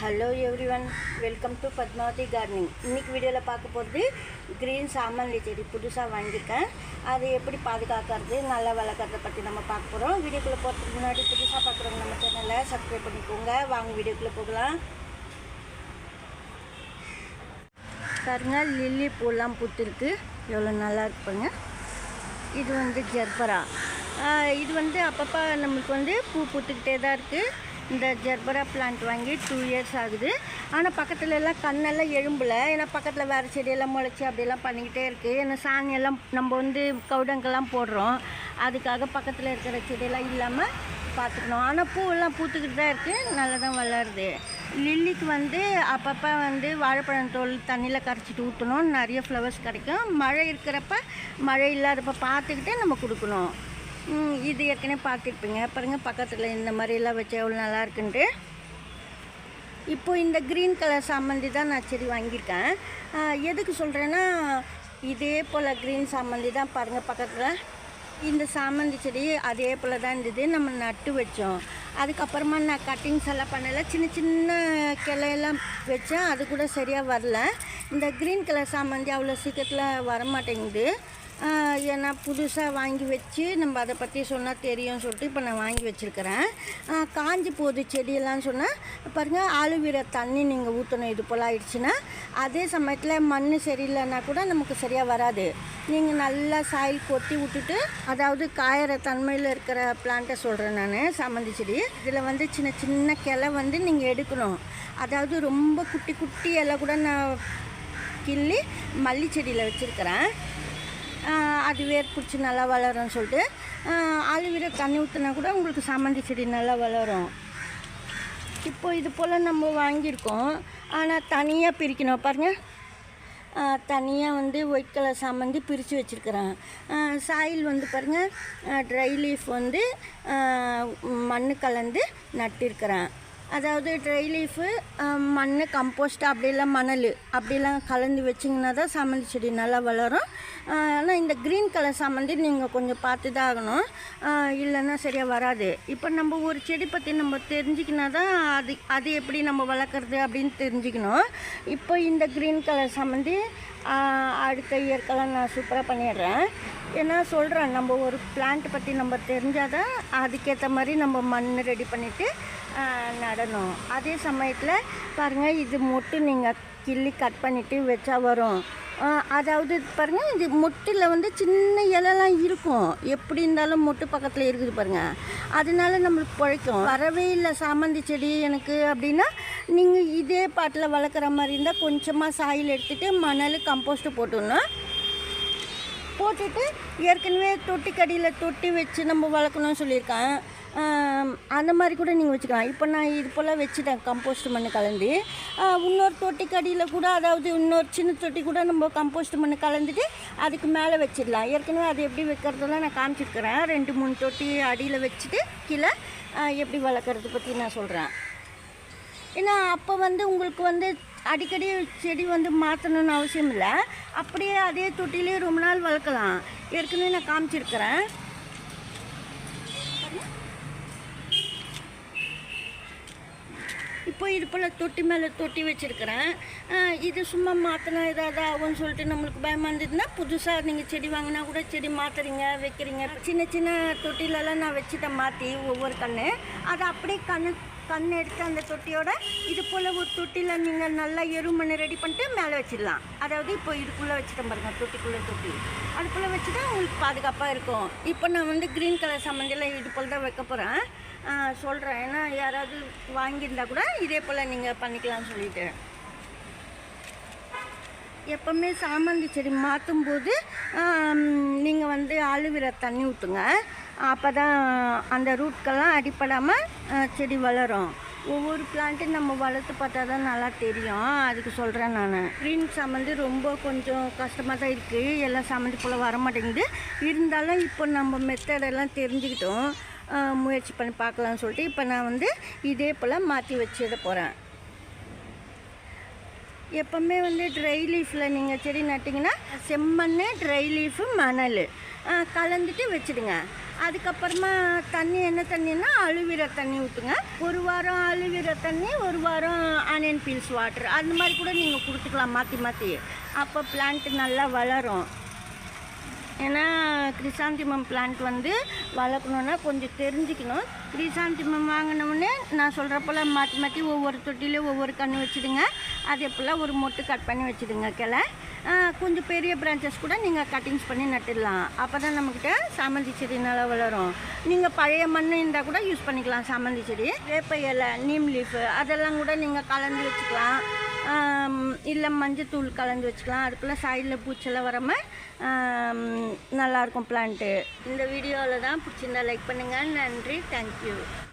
Hello everyone welcome to Padmavathi gardening இன்றைக்கி வீடியோவில் பார்க்க போகிறது க்ரீன் சாமந்தி செடி புதுசாக வாங்கியிருக்கேன். அதை எப்படி பாதுகாக்கிறது நல்லா வளர்க்குறத பற்றி நம்ம பார்க்க போகிறோம் வீடியோக்குள்ளே போகிறதுக்கு முன்னாடி புதுசாக பார்க்குறவங்க நம்ம சேனலை சப்ஸ்கிரைப் பண்ணிக்கோங்க. வாங்க வீடியோக்குள்ளே போகலாம். பாருங்க லில்லி பூலாம் பூத்திருக்கு. எவ்வளோ நல்லா இருப்பாங்க இது வந்து ஜெர்பரா. இது வந்து அப்பப்போ நம்மளுக்கு வந்து பூ பூத்துக்கிட்டே தான் இருக்குது இந்த ஜெர்பரா பிளான்ட் வாங்கி டூ இயர்ஸ் ஆகுது. ஆனால் பக்கத்தில் எல்லாம் கண்ணெல்லாம் எழும்பல. ஏன்னா பக்கத்தில் வேறு செடியெல்லாம் முளைச்சி அப்படியெல்லாம் பண்ணிக்கிட்டே இருக்குது ஏன்னா சாணியெல்லாம் நம்ம வந்து கவுடங்கெல்லாம் போடுறோம். அதுக்காக பக்கத்தில் இருக்கிற செடியெல்லாம் இல்லாமல் பார்த்துக்கணும். ஆனால் பூவெல்லாம் பூத்துக்கிட்டு தான் இருக்குது நல்லா தான் வளருது. லில்லிக்கு வந்து அப்பப்போ வந்து வாழைப்பழம் தோல் தண்ணியில் கரைச்சிட்டு ஊற்றணும் நிறைய ஃப்ளவர்ஸ் கிடைக்கும். மழை இருக்கிறப்ப மழை இல்லாதப்ப பார்த்துக்கிட்டே நம்ம கொடுக்கணும். இது ஏற்கனவே பார்த்துருப்பீங்க. பாருங்க பக்கத்தில் இந்த மாதிரிலாம் வச்சு எவ்வளோ நல்லா இருக்குன்ட்டு இப்போ இந்த க்ரீன் கலர் சாமந்தி தான் நான் செடி வாங்கியிருக்கேன். எதுக்கு சொல்கிறேன்னா இதே போல் க்ரீன் சாமந்தி தான் பாருங்கள் பக்கத்தில். இந்த சாமந்தி செடி அதே போல் தான் இருந்தது. நம்ம நட்டு வச்சோம். அதுக்கப்புறமா நான் கட்டிங்ஸ் எல்லாம் பண்ணலை. சின்ன சின்ன கிளையெல்லாம் வச்சேன். அது கூட சரியாக வரல. இந்த க்ரீன் கலர் சாமந்தி அவ்வளோ சீக்கிரத்தில் வரமாட்டேங்குது. ஏன்னா புதுசாக வாங்கி வச்சு நம்ம அதை பற்றி சொன்னால் தெரியும்னு சொல்லிட்டு இப்போ நான் வாங்கி வச்சுருக்கிறேன். காஞ்சி போகுது செடியெல்லாம் சொன்னால் பாருங்கள் ஆலுவீர தண்ணி நீங்கள் ஊற்றணும் இது போல் ஆயிடுச்சுன்னா. அதே சமயத்தில் மண் சரியில்லைன்னா கூட நமக்கு சரியாக வராது. நீங்கள் நல்லா சாயில் கொத்தி விட்டுட்டு அதாவது காயற தன்மையில் இருக்கிற பிளான்ட்டை சொல்கிறேன் நான் சாமந்தி செடி. இதில் வந்து சின்ன சின்ன கிளை வந்து நீங்கள் எடுக்கணும். அதாவது ரொம்ப குட்டி குட்டி இலை கூட நான் கிள்ளி மல்லி செடியில் வச்சுருக்கிறேன். அது வேர் பிடிச்சி நல்லா வளரும்னு சொல்லிட்டு ஆலுவீர தண்ணி ஊற்றினா கூட உங்களுக்கு சாமந்தி செடி நல்லா வளரும். இப்போ இது போல் நம்ம வாங்கியிருக்கோம். ஆனால் தனியாக பிரிக்கணும். பாருங்கள் தனியாக வந்து ஒயிட் கலர் சாமந்தி பிரித்து வச்சுருக்கிறேன். சாயில் வந்து பாருங்கள் ட்ரை லீஃப் வந்து மண் கலந்து நட்டிருக்கிறேன். அதாவது ட்ரை லீஃபு மண் கம்போஸ்ட் அப்படிலாம் மணல் அப்படிலாம் கலந்து வச்சிங்கன்னா தான் சாமந்தி செடி நல்லா வளரும். ஆனால் இந்த க்ரீன் கலர் சாமந்தி நீங்கள் கொஞ்சம் பார்த்து தான் ஆகணும் இல்லைன்னா சரியாக வராது. இப்போ நம்ம ஒரு செடி பற்றி நம்ம தெரிஞ்சுக்கினா தான் அது அது எப்படி நம்ம வளர்க்குறது அப்படின்னு தெரிஞ்சுக்கணும். இப்போ இந்த க்ரீன் கலர் சாமந்தி அடுத்த இயற்கெல்லாம் நான் சூப்பராக பண்ணிடுறேன். ஏன்னா சொல்கிறேன் நம்ம ஒரு பிளான்ட் பற்றி நம்ம தெரிஞ்சால் தான் அதுக்கேற்ற மாதிரி நம்ம மண் ரெடி பண்ணிவிட்டு நடணும். அதே சமயத்தில் பாருங்கள் இது மொட்டு நீங்கள் கிள்ளி கட் பண்ணிவிட்டு வச்சா வரும். அதாவது பாருங்கள் இது மொட்டில் வந்து சின்ன இலைலாம் இருக்கும். எப்படி இருந்தாலும் மொட்டு பக்கத்தில் இருக்குது பாருங்கள் அதனால நம்மளுக்கு பிழைக்கும். வரவே இல்லை சாமந்தி செடி எனக்கு அப்படின்னா நீங்கள் இதே பாட்டில் வளர்க்குற மாதிரி இருந்தால் கொஞ்சமாக சாயில் எடுத்துகிட்டு மணல் கம்போஸ்ட்டு போட்டுடணும் போட்டுட்டு ஏற்கனவே தொட்டி கடியில் தொட்டி வச்சு நம்ம வளர்க்கணும்னு சொல்லியிருக்கேன். அந்த மாதிரி கூட நீங்கள் வச்சுக்கலாம். இப்போ நான் இது போல் வச்சுட்டேன் கம்போஸ்ட் மண் கலந்து. இன்னொரு தொட்டிக்கு அடியில் கூட அதாவது இன்னொரு சின்ன தொட்டி கூட நம்ம கம்போஸ்ட் மண் கலந்துட்டு அதுக்கு மேலே வச்சிடலாம். ஏற்கனவே அது எப்படி வைக்கிறதெல்லாம் நான் காமிச்சிருக்கிறேன். ரெண்டு மூணு தொட்டி அடியில் வச்சுட்டு கீழே எப்படி வளர்க்குறது பற்றி நான் சொல்கிறேன் ஏன்னா அப்போ வந்து உங்களுக்கு வந்து அடிக்கடி செடி வந்து மாற்றணும்னு அவசியம் இல்லை. அப்படியே அதே தொட்டிலே ரொம்ப நாள் வளர்க்கலாம். ஏற்கனவே நான் காமிச்சிருக்கிறேன். இப்போ இது போல் தொட்டி மேலே தொட்டி வச்சுருக்கிறேன். இது சும்மா மாற்றினா ஏதாவது ஆகும்னு சொல்லிட்டு நம்மளுக்கு பயமாக இருந்ததுன்னா புதுசாக நீங்கள் செடி வாங்கினா கூட செடி மாற்றுறீங்க வைக்கிறீங்க. சின்ன சின்ன தொட்டிலெல்லாம் நான் வச்சுட்டேன் மாற்றி ஒவ்வொரு கன்று அதை அப்படியே கண்ணு கண் எடுத்து அந்த தொட்டியோட இது போல் ஒரு தொட்டியில் நீங்கள் நல்லா எருமண்ணை ரெடி பண்ணிட்டு மேலே வச்சிடலாம். அதாவது இப்போ இதுக்குள்ளே வச்சுட்டேன் பாருங்கள் தொட்டிக்குள்ளே தொட்டி. அதுக்குள்ளே வச்சுட்டா உங்களுக்கு பாதுகாப்பாக இருக்கும். இப்போ நான் வந்து க்ரீன் கலர் சம்மந்தியில் இது போல் தான் வைக்க போகிறேன் சொல்கிறேன் ஏன்னா யாராவது வாங்கியிருந்தா கூட இதே போல் நீங்கள் பண்ணிக்கலாம்னு சொல்லிட்டு. எப்போவுமே சாமந்தி செடி மாற்றும் போது நீங்கள் வந்து அழுவிற தண்ணி ஊற்றுங்க அப்போ தான் அந்த ரூட்கெல்லாம் அடிப்படாமல் செடி வளரும். ஒவ்வொரு பிளான்ட்டும் நம்ம வளர்த்து பார்த்தா தான் நல்லா தெரியும். அதுக்கு சொல்கிறேன் நான். க்ரீன் சாமந்தி ரொம்ப கொஞ்சம் கஷ்டமாக தான் இருக்குது எல்லாம் சாமந்தி போல் வர மாட்டேங்குது இருந்தாலும் இப்போ நம்ம மெத்தடெல்லாம் தெரிஞ்சுக்கிட்டோம். முயற்சி பண்ணி பார்க்கலாம்னு சொல்லிட்டு இப்போ நான் வந்து இதே போல் மாற்றி வச்சிட போகிறேன் எப்போவுமே வந்து ட்ரை லீஃபில் நீங்கள் செடி நட்டிங்கன்னா செம்மண் ட்ரை லீஃபு மணல். கலந்துட்டு வச்சுடுங்க. அதுக்கப்புறமா தண்ணி என்ன தண்ணின்னா அழுவிற தண்ணி ஊற்றுங்க ஒரு வாரம் அழுவிற தண்ணி ஒரு வாரம் ஆனியன் பீல்ஸ் வாட்டர் அந்த மாதிரி கூட நீங்கள் கொடுத்துக்கலாம் மாற்றி மாற்றி அப்போ பிளான்ட்டு நல்லா வளரும். ஏன்னா கிரிசாந்திமம் பிளான்ட் வந்து வளர்க்கணுன்னா கொஞ்சம் தெரிஞ்சுக்கணும். கிரிசாந்திமம் வாங்கினோடனே நான் சொல்கிற போல் மாற்றி மாற்றி ஒவ்வொரு தொட்டிலையும் ஒவ்வொரு கன்று வச்சுடுங்க. அதே போல் ஒரு மொட்டு கட் பண்ணி வச்சுடுங்க கிளை. கொஞ்சம் பெரிய பிரான்ச்சஸ் கூட நீங்கள் கட்டிங்ஸ் பண்ணி நட்டுடலாம். அப்போ தான் நம்மக்கிட்ட சாமந்தி செடி நல்லா வளரும். நீங்கள் பழைய மண் இருந்தால் கூட யூஸ் பண்ணிக்கலாம் சாமந்தி செடி. வேப்ப இலை நீம் லீஃபு அதெல்லாம் கூட நீங்கள் கலந்து வச்சுக்கலாம். இல்லை மஞ்சத்தூள் கலந்து வச்சுக்கலாம். அதுக்குள்ளே சைடில் பூச்செல்லாம் வராமல் நல்லாயிருக்கும் பிளான்ட்டு இந்த வீடியோவில் தான் பிடிச்சிருந்தா லைக் பண்ணுங்கள் நன்றி. தேங்க்யூ